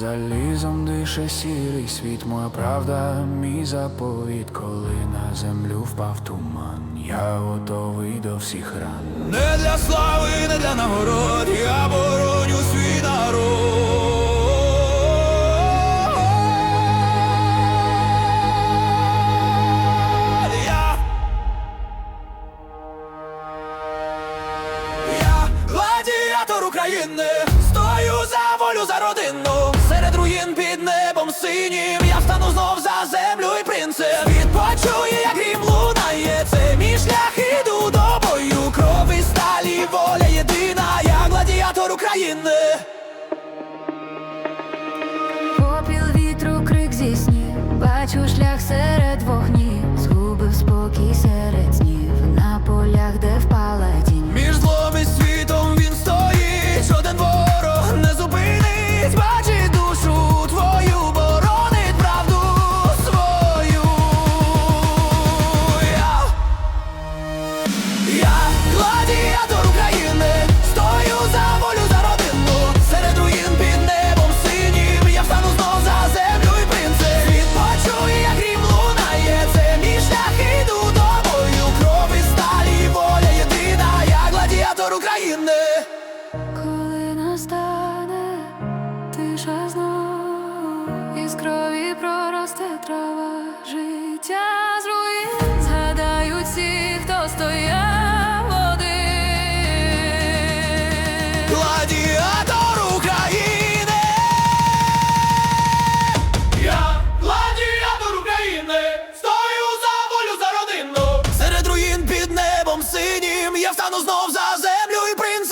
Залізом дише сірий світ, моя правда, мій заповіт, коли на землю впав туман, я готовий до всіх ран. Не для слави, не для нагород, я бороню свій народ. Я, гладіатор України, стою за волю, за родину. Синім, я встану знов за землю і принцип. Відпочує, як грім лунає, це мій шлях іду до бою. Крови сталі, воля єдина, я гладіатор України. проросте трава життя з руїн, згадають всі, хто стояв один. Гладіатор України, я гладіатор України, стою за волю за родину. Серед руїн під небом синім я встану знов за землю і принц.